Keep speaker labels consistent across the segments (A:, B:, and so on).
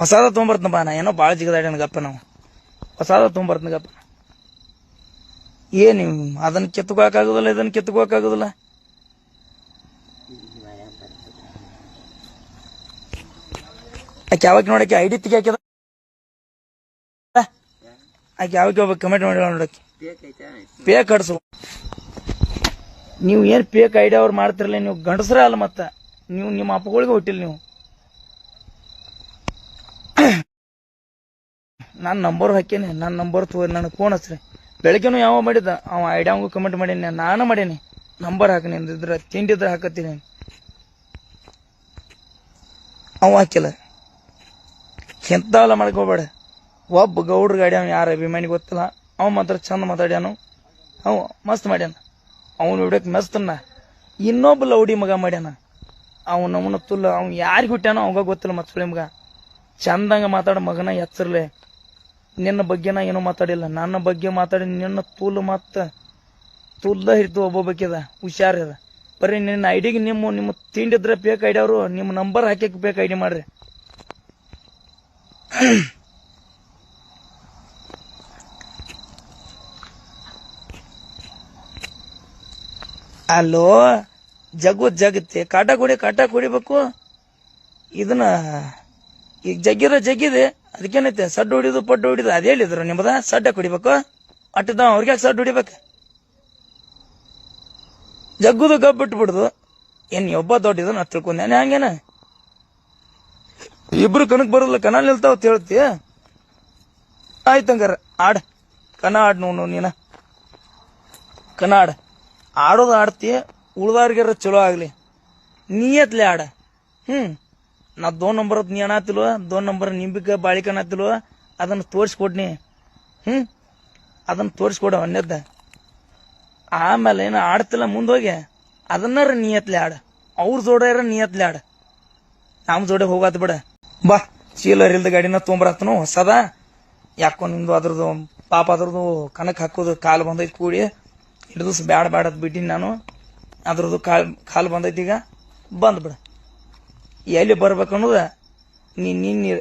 A: ಹೊಸಾದ ತೊಗೊಂಬರ್ತನಪ್ಪ ನಾ. ಏನೋ ಭಾಳ ಜಿಗದಾಡಿ ಗಪ್ಪ ನಾವು. ಹೊಸಾದ ತೊಗೊಂಬರ್ತನಗಪ್ಪ ಗಪ್ಪ. ಏನ್ ಅದನ್ನ ಕೆತ್ಕೋಕ್ಕಾಗೋದಿಲ್ಲ ಇದನ್ನ ಕಿತ್ಕೋಕಾಗುದಿಲ್ಲ ಆಕೆ ಯಾವಾಗ ನೋಡಕ್ಕೆ ಐಡಿ ತೆಗಿ ಹಾಕಿದ ಆಕೆ ಯಾವಾಗ ಒಬ್ಬ ಕಮೆಂಟ್ ಮಾಡಿ ನೋಡಕ್ಕೆ ಪೇ ಕಟ್ಸು. ನೀವು ಏನ್ ಪೇಕ್ ಐಡಿಯಾ ಅವ್ರು ಮಾಡ್ತಿರಲ್ಲ ನೀವು ಗಂಡಸ್ರ ಅಲ್ಲ ಮತ್ತೆ. ನೀವು ನಿಮ್ಮ ಅಪ್ಪಗಳಿಗೆ ಹುಟ್ಟಿಲ್ಲ ನೀವು. ನಾನು ನಂಬರ್ ಹಾಕೇನಿ ನನ್ನ ನಂಬರ್ ತೋ ನನಗೆ ಫೋನ್ ಹಚ್ರಿ ಬೆಳಗ್ಗೆನು ಯಾವ ಮಾಡಿದ ಅವ ಐಡಿಯಾಂಗು ಕಮೆಂಟ್ ಮಾಡೀನಿ, ನಾನು ಮಾಡೀನಿ. ನಂಬರ್ ಹಾಕನಿ ತಿಂಡಿ ತಿಂಡಿದ್ರ ಹಾಕತ್ತೀನಿ. ಅವ ಹಾಕಿಲ್ಲ. ಎಂತಾವಲ್ಲ ಮಾಡ್ಕೋಬೇಡ ಒಬ್ಬ ಗೌಡ್ರ ಗಾಡಿ ಅವ್ನು ಯಾರ ಅಭಿಮಾನಿ ಗೊತ್ತಿಲ್ಲ. ಅವ ಮಾತ್ರ ಚಂದ ಮಾತಾಡ್ಯಾನು. ಅವ ಮಸ್ತ್ ಮಾಡ್ಯಾನ. ಅವನು ಹಿಡಿಯಕ್ ಮಸ್ತನ್ನ. ಇನ್ನೊಬ್ಬ ಲೌಡಿ ಮಗ ಮಾಡ್ಯಾನ. ಅವನ ಅವನ ತುಲ್ಲ ಅವ್ನು ಯಾರಿಗೆ ಹುಟ್ಟ್ಯಾನೋ ಅವಾಗ ಗೊತ್ತಿಲ್ಲ ಮತ್ ಸುಳಿ ಮಗ. ಚಂದಂಗ ಮಾತಾಡೋ ಮಗನ ಎಚ್ಚರ್ಲೆ. ನಿನ್ನ ಬಗ್ಗೆ ನಾ ಏನೂ ಮಾತಾಡಿಲ್ಲ. ನನ್ನ ಬಗ್ಗೆ ಮಾತಾಡಿ ನಿನ್ನ ತೂಲ್ ಮತ್ತ ತುಲ್ದ ಹಿಡಿತು ಒಬ್ಬೊಬ್ಬಕಿದ. ಹುಷಾರಿದ ಬರೀ ನಿನ್ನ ಐಡಿಗೆ ನಿಮ್ಮ ನಿಮ್ಮ ತಿಂಡಿದ್ರೆ ಬೇಕು ಐಡಿ ಅವರು, ನಿಮ್ಮ ನಂಬರ್ ಹಾಕಕ್ಕೆ ಬೇಕು ಐಡಿ ಮಾಡ್ರಿ. ಅಲ್ಲೋ ಜಗ್ಗು ಜಗತ್ತೆ ಕಾಟ ಕುಡಿ, ಕಾಟ ಕುಡಿಬೇಕು. ಇದನ್ನ ಈಗ ಜಗ್ಗಿರ ಜಗ್ಗಿದೆ. ಅದಕ್ಕೇನೈತೆ ಸಡ್ಡು ಹೊಡಿದು, ಪಡ್ಡು ಹೊಡಿದು, ಅದೇ ಹೇಳಿದ್ರು. ನಿಮ್ಮದ ಸಡ್ಡ ಕುಡಿಬೇಕು? ಅಟ್ಟದ ಅವ್ರಿಗೆ ಸಡ್ಡು ಹೊಡಿಬೇಕು. ಜಗ್ಗುದು ಗಬ್ ಬಿಟ್ಬಿಡುದು ಏನ್ ಒಬ್ಬ ದೊಡ್ಡ ನಾ ತಿಳ್ಕೊಂಡೇನೆ ಹಂಗೇನ? ಇಬ್ರು ಕನಕ್ ಬರೋದಿಲ್ಲ. ಕನ ನಿಲ್ತಾವ ಹೇಳ್ತೀಯ ಹೇಳ್ತಿ. ಆಯ್ತಂಗಾರ ಆಡ್. ಕನ ಆಡ್ ನೋಡು ನೀನ. ಕನ ಆಡ. ಆಡೋದು ಆಡ್ತಿ, ಉಳ್ದಾರ್ಗಾರ ಚಲೋ ಆಗ್ಲಿ. ನೀಯತ್ಲೆ ಆಡ. ಹ್ಮ್. ನಾ ದೋನ್ ನಂಬರ್ ನೀ ಅನ್ನತಿಲ್ವ ದೋನ್ ನಂಬರ್ ನಿಂಬಿಕ ಬಾಳಿಕ ಅನ್ನತಿಲ್ವ ಅದನ್ನ ತೋರಿಸ್ಕೊಡ್ನಿ. ಹ್ಮ್? ಅದನ್ನ ತೋರಿಸ್ಕೊಡ ಅನ್ಯದ್ದ ಆಮೇಲೆ ಏನು ಆಡ್ತಿಲ್ಲ ಮುಂದೋಗಿ? ಅದನ್ನಾರ ನಿಯತ್ಲೆ ಆಡ. ಅವ್ರ ಜೋಡ್ಯಾರ ಎತ್ಲೆ ಆಡ. ನಮ್ಮ ಜೋಡೆ ಹೋಗಾತ್ ಬಿಡ. ಬಾ, ಚೀಲ ಇಲ್ದ ಗಾಡಿನ ತೊಂಬರತ್ನು, ಹೊಸದ. ಯಾಕೋ ನಿಂದು ಅದ್ರದ್ದು ಪಾಪ ಅದ್ರದ್ದು ಕನಕ್ ಹಾಕೋದು ಕಾಲು ಬಂದೈತಿ ಕೂಡಿ. ಹಿಡಿದು ಬ್ಯಾಡ ಬ್ಯಾಡ ಅಂತ ಬಿಟ್ಟಿನಿ ನಾನು. ಅದ್ರದ್ದು ಕಾಲ್, ಕಾಲು ಬಂದೈತಿ ಈಗ. ಬಂದ್ ಬಿಡ. ಎಲ್ಲಿ ಬರ್ಬೇಕು ಅನ್ನೋದ ನೀ ನಿನ್ನ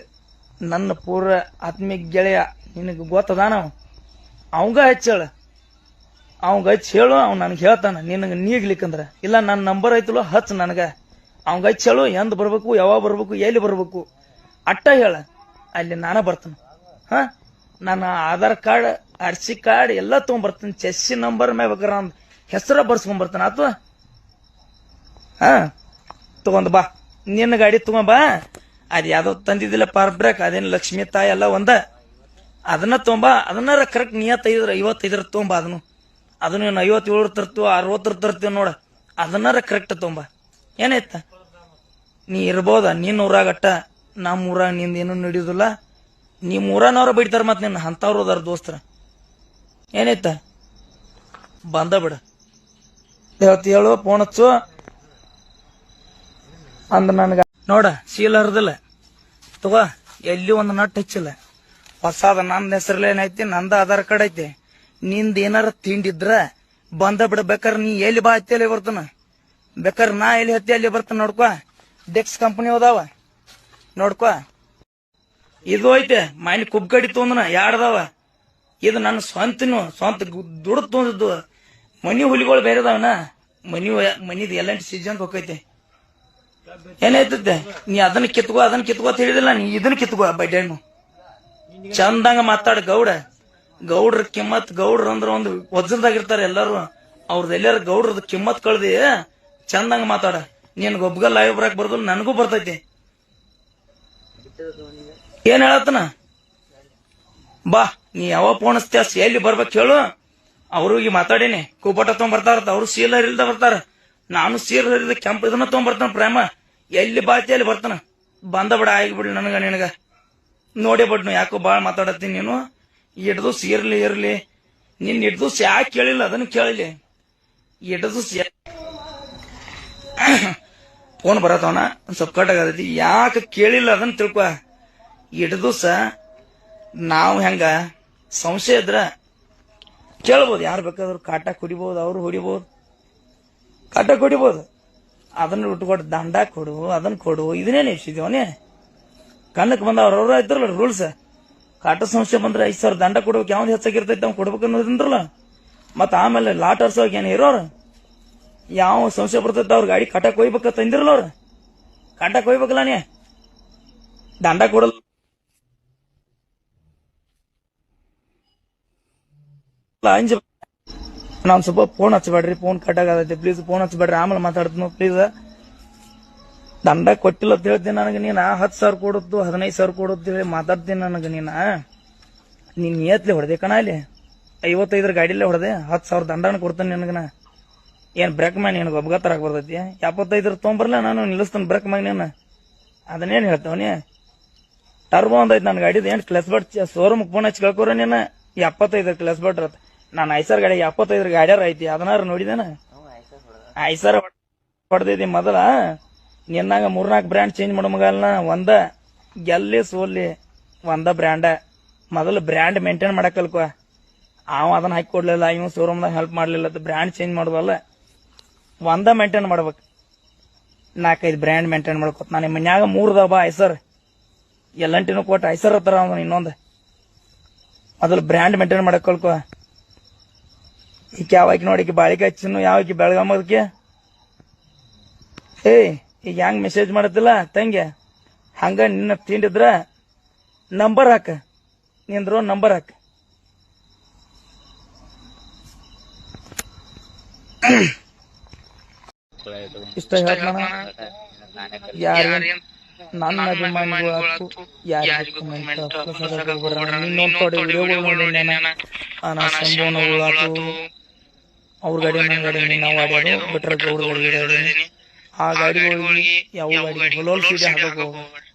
A: ನನ್ನ ಪೂರ ಆತ್ಮೀಯ ಗೆಳೆಯ ನಿನಗೆ ಗೊತ್ತದ ನಾವು ಅವಂಗ ಹಚ್ಚೇಳ ಅವಂಗ ಹಚ್ಚಿ ಹೇಳು ಅವ್ನು ನನಗೆ ಹೇಳ್ತಾನ. ನಿನಗೆ ನೀಗ್ಲಿಕ್ಕಂದ್ರ. ಇಲ್ಲ ನನ್ನ ನಂಬರ್ ಐತಲೋ ಹಚ್ಚ ನನಗೆ. ಅವಂಗ ಹಚ್ಚಿ ಹೇಳು, ಎಂದ್ ಬರ್ಬೇಕು, ಯಾವಾಗ ಬರ್ಬೇಕು, ಎಲ್ಲಿ ಬರ್ಬೇಕು. ಅಟ್ಟ ಹೇಳ. ಅಲ್ಲಿ ನಾನು ಬರ್ತಾನ. ಹ? ನನ್ನ Aadhaar card R C card ಎಲ್ಲ ತಗೊಂಡ್ಬರ್ತೀನಿ ಚೆಸ್ಸಿ ನಂಬರ್ ಮ್ಯಾಗ ಬೇಕಾರೆ ಹೆಸರ ಬರ್ಸ್ಕೊಂಡ್ ಅಥವಾ ಆತು? ಹಾ? ತಗೊಂಡ್ ಬಾ. ನಿನ್ನ ಗಾಡಿ ತಗೊಂಬಾ ಅದ್ ಯಾವ್ದೋ ತಂದಿದ್ದಿಲ್ಲ ಪಾರ್ ಬ್ರೇಕ್ ಅದೇನು ಲಕ್ಷ್ಮಿ ತಾಯಿ ಎಲ್ಲ ಒಂದ. ಅದನ್ನ ತೊಂಬ ಅದನ್ನ ಕರೆಕ್ಟ್ ನಿಯತ್ತೈದ್ರ ಐವತ್ತೈದರ ತೊಂಬ ಅದನ್ನು. ಅದನ್ನ ಏನು ಐವತ್ತೇಳು ತರ್ತೀವ ಅರವತ್ತರ ತರ್ತೀವ ನೋಡ. ಅದನ್ನಾರ ಕರೆಕ್ಟ್ ತೊಂಬ ಏನಾಯ್ತ? ನೀ ಇರ್ಬೋದ? ನಿನ್ನ ಊರಾಗಟ್ಟ ನಮ್ಮ ಊರಾಗ ನಿಂದ ಏನು ನಡೆಯೋದಿಲ್ಲ. ನಿಮ್ಮ ಊರನವ್ರ ಬಿಡ್ತಾರ ಮತ್ ನಿನ್ನ ಅಂತವ್ರು ಅದಾರ ದೋಸ್ತರ. ಏನಾಯ್ತ? ಬಂದ ಬಿಡ. ಹೇಳ್ತಿ ಹೇಳು ಹಚ್ಚು. ಅಂದ ನನಗ, ನೋಡ ಶೀಲ ಹರಿದಿಲ್ಲ. ತಗೋ, ಎಲ್ಲಿ ಒಂದು ನಟ್ ಹಚ್ಚಿಲ್ಲ. ಹೊಸಾದ ನನ್ನ ಹೆಸರ್ಲೇನೈತಿ ನಂದ ಆಧಾರ್ ಕಾರ್ಡ್ ಐತಿ. ನಿಂದ ಏನಾರ ತಿಂಡಿದ್ರ ಬಂದ ಬಿಡ, ಬೇಕಾರ ನೀ ಎಲ್ಲಿ ಬಾ ಹತ್ತಿ ಅಲ್ಲಿ ಬರ್ತಾನ. ಬೇಕಾರ ನಾ ಎಲ್ಲಿ ಹತ್ತಿ ಅಲ್ಲಿ ಬರ್ತಾನ ನೋಡ್ಕೊ. ಡೆಕ್ಸ್ ಕಂಪನಿ ಅದಾವ. ನೋಡ್ಕೊ. ಇದು ಐತೆ, ಮೈನ್ ಕುಬ್ಗಡಿ ತೊಂದನ ಯಾಡ್ದಾವ ಇದು ನನ್ನ ಸ್ವಂತನು, ಸ್ವಂತ ದುಡ್ಡು ತೊಂದಿದ್ದು. ಮನಿ ಹುಲಿಗಳು ಬೇರೆ ಅದಾವನ. ಮನಿ ಮನಿದ್ ಎಲ್ಲ ಸೀಸನ್ ಹೋಗೈತೆ ಏನಾಯ್ತದೆ ನೀ ಅದನ್ನ ಕಿತ್ಕೋ ಅದನ್ನ ಕಿತ್ಕೋ ಅಂತ ಹೇಳಿದಿಲ್ಲ ನೀ ಇದನ್ನ ಕಿತ್ಕೋ ಬಡ್ಡೆಣ್ಣು ಚಂದಂಗ ಮಾತಾಡ ಗೌಡ. ಗೌಡ್ರ ಕಿಮ್ಮತ್, ಗೌಡ್ರ ಅಂದ್ರ ಒಂದು ವಜ್ರದಾಗಿರ್ತಾರ ಎಲ್ಲಾರು. ಅವ್ರದ್ದು ಎಲ್ಲಾರ ಗೌಡ್ರದ ಕಿಮ್ಮತ್ ಕಳ್ದಿ ಚಂದಂಗ ಮಾತಾಡ. ನೀನ್ ಒಬ್ಗ ಲೈವ್ ಬರಕ್ ಬರ್ದಲ್ಲ, ನನಗೂ ಬರ್ತೈತಿ. ಏನ್ ಹೇಳತ್ತನ? ಬಾ, ನೀ ಯಾವ ಹಚ್ತೀಯ, ಎಲ್ಲಿ ಬರ್ಬೇಕು ಹೇಳು. ಅವ್ರಿಗೆ ಮಾತಾಡೀನಿ. ಕೂಪಟ ತಗೊಂಡ್ ಬರ್ತಾರ ಅವ್ರು ಸೀಲರ್ ಇಲ್ದ ಬರ್ತಾರ. ನಾನು ಸೀರೆ ಹರಿದ ಕೆಂಪು ಇದನ್ನ ತಗೊಂಡ್ ಬರ್ತಾನ ಪ್ರೇಮ. ಎಲ್ಲಿ ಬಾತಿ ಅಲ್ಲಿ ಬರ್ತಾನ. ಬಂದ ಬಿಡ ಆಗಿಬಿಡ್ಲಿ ನನಗ, ನಿನಗ. ನೋಡೇ ಬಡ್ನು, ಯಾಕೋ ಭಾಳ ಮಾತಾಡತ್ತೀನಿ ನೀನು. ಇಡದು ಇರ್ಲಿ ಇರ್ಲಿ. ನಿನ್ನ ಇಡದು ಯಾಕೆ ಕೇಳಿಲ್ಲ, ಅದನ್ನ ಕೇಳಲಿ. ಹಿಡ್ದು ಫೋನ್ ಬರತ್ತವನ ಸ್ವಲ್ಪ ಕಟ್ಟಾಗತೈತಿ ಯಾಕೆ ಕೇಳಿಲ್ಲ ಅದನ್ನ ತಿಳ್ಕೊ. ಇಡದು ಸ ನಾವು ಹೆಂಗ? ಸಂಶಯ ಇದ್ರ ಕೇಳ್ಬೋದು. ಯಾರು ಬೇಕಾದ್ರೂ ಕಾಟ ಕುಡಿಬಹುದು ಅವ್ರು ಹೊಡಿಬಹುದು ಕಾಟ ಕೊಡಿಬೋದು. ಅದನ್ನ ಉಟ್ಕೊಟ್ಟು ದಂಡ ಕೊಡು, ಅದನ್ನ ಕೊಡು ಇದನ್ನೇನು ಇಷ್ಟಿದ್ದೇವನೇ ಕಣ್ಣಕ್ಕೆ ಬಂದ ಅವ್ರವ್ರ ಇದ್ರಲ್ಲ ರೂಲ್ಸ್ ಕಟ್ಟ ಸಂಸ್ಥೆ ಬಂದ್ರೆ ಐದು ಸಾವಿರ ದಂಡ ಕೊಡ್ಬೇಕು, ಯಾವ್ದು ಹೆಚ್ಚಾಗಿರ್ತೈತೆ ಅವ್ನು ಕೊಡ್ಬೇಕು ಅನ್ನೋದಂದ್ರಲ್ಲ ಮತ್ತೆ ಆಮೇಲೆ ಲಾಟರ್ಸ್ ಹೋಗಿ ಏನು ಇರೋರು? ಯಾವ ಸಂಸ್ಥೆ ಬರ್ತೈತೆ ಅವ್ರ ಗಾಡಿ ಕಟ್ಟ ಕೊಯ್ಬೇಕ ತಂದಿರಲ್ಲ ಅವ್ರು. ಕಟ್ಟ ಕೊಯ್ಬೇಕಲ್ಲ ನೀ ದಂಡ ಕೊಡಲ್ಲ. ಅಂಜ ನಾನ್ ಸ್ವಲ್ಪ ಫೋನ್ ಹಚ್ಚಬೇಡ್ರಿ ಫೋನ್ ಕಟ್ಟಾಗತೈತಿ ಪ್ಲೀಸ್ ಫೋನ್ ಹಚ್ಚಬೇಡ್ರಿ ಆಮೇಲೆ ಮಾತಾಡ್ತೀನಿ ಪ್ಲೀಸ್ ದಂಡ ಕೊಟ್ಟಿಲ್ಲ ಅಂತ ಹೇಳ್ತೀನಿ ನನಗೆ ನೀನು. ಹತ್ತು ಸಾವಿರ ಕೊಡುತ್ತು, ಹದಿನೈದು ಸಾವಿರ ಕೊಡುತ್ತು ಹೇಳಿ ಮಾತಾಡ್ತೀನಿ ನನಗೆ ನೀನ. ನೀನ್ ನಿಯತ್ಲಿ ಹೊಡೆದೆ ಕಣ ಅಲ್ಲಿ ಐವತ್ತೈದರ ಗಾಡಿಲೇ ಹೊಡೆದೆ. ಹತ್ತು ಸಾವಿರ ದಂಡನ ಕೊಡ್ತೀನಿ ನಿನಗನ ಏನ್ ಬ್ರೇಕ್ ಮ್ಯಾನ್ ನಿನಗೆ ಒಬ್ಬಗತ್ತರ ಬರ್ತೈತಿ ಎಪ್ಪತ್ತೈದರ ತೊಗೊಂಬರ್ಲ ನಾನು, ನಿಲ್ಲಿಸ್ತೇನೆ ಬ್ರೇಕ್ ಮ್ಯಾನ್ ನೀನು ಅದನ್ನೇನು ಹೇಳ್ತಾವನಿ ಟರ್ಬೋ ಒಂದೈತಿ ನನ್ನ ಗಾಡಿದ, ಏನು ಕ್ಲಸ್ ಬಟ್ ಶೋರೂಮ್ ಫೋನ್ ಹಚ್ಚಿ ಕೇಳ್ಕೊರ ನೀನು ಎಪ್ಪತ್ತೈದರ ಕ್ಲಸ್ ಬಟ್ ಇರತ್ತೆ. ನಾನು ಐಸರ್ ಗಾಡಿ ಎಪ್ಪತ್ತೈದರ ಗಾಡ್ಯಾರ ಐತಿ ಅದನ್ನಾರು ನೋಡಿದೇನ? ಐಸರ್ ಹೊಡೆದಿದ್ದಿ ಮೊದಲ. ನಿನ್ನಾಗ ಮೂರ್ನಾಲ್ಕು ಬ್ರ್ಯಾಂಡ್ ಚೇಂಜ್ ಮಗಲ್ನ ಒಂದ ಗೆಲ್ಲಿ ಸೋಲ್ಲಿ ಒಂದ ಬ್ರ್ಯಾಂಡ. ಮೊದಲು ಬ್ರ್ಯಾಂಡ್ ಮೇಂಟೈನ್ ಮಾಡಕಲ್ಕ ಕಲ್ಕೊ. ಅವ ಅದನ್ನ ಹಾಕಿ ಕೊಡ್ಲಿಲ್ಲ, ಇವ್ ಶೋರೂಮ್ದಾಗ ಹೆಲ್ಪ್ ಮಾಡ್ಲಿಲ್ಲ ಬ್ರ್ಯಾಂಡ್ ಚೇಂಜ್ ಮಾಡುವಲ್ಲ ಒಂದ ಮೇಂಟೈನ್ ಮಾಡ್ಬೇಕು. ನಾಲ್ಕೈದು ಬ್ರ್ಯಾಂಡ್ ಮೇಂಟೈನ್ ಮಾಡ್ಕೊತ. ನಾನು ಮನ್ಯಾಗ ಮೂರ್ ದಬ ಐಸರ್. ಎಲ್ಲಂಟಿನೂ ಕೊಟ್ಟು ಐಸರ್ ಹತ್ರ ಇನ್ನೊಂದು. ಮೊದಲು ಬ್ರ್ಯಾಂಡ್ ಮೇಂಟೈನ್ ಮಾಡಕ್ ಕಲ್ಕೊ ಯಾವ ಯಾವಾಕಿ ನೋಡಿ ಈಕೆ ಬಾಳಿಕೆ ಯಾವ ಯಾವಾಕಿ ಬೆಳಗಾಮದಕ್ಕೆ ಏಯ್ ಈಗ ಹೆಂಗ್ ಮೆಸೇಜ್ ಮಾಡತ್ತಿಲ್ಲ? ತಂಗೆ ಹಂಗ ನಿನ್ನ ತಿಂಡಿದ್ರ ನಂಬರ್ ಹಾಕ. ನಿಂದ್ರೋ ನಂಬರ್ ಹಾಕ. ಇಷ್ಟ ಹೇಳ್ತಾನ ಯಾರು ನನ್ನ ಅಭಿಮಾನಿಗಳು ಯಾರಿಗೂ ನಿನ್ನೊಂದ್ ಕಡೆ ವಿಡಿಯೋಗಳು ನೋಡಿ ನಾನು ಅವ್ರ ಗಾಡಿ ನನ್ನ ಗಾಡಿ ನಾವು ಆಡ್ಯಾರು ಬಿಟ್ರೆ ಅವ್ರ ಗಾಡಿ. ಆ ಗಾಡಿಗಳಿಗೆ ಯಾವ ಗಾಡಿ ಹೊಲೋಲ್ ಸೀದೆ ಹಾಕಕ್ ಹೋಗ್ಬೇಡ.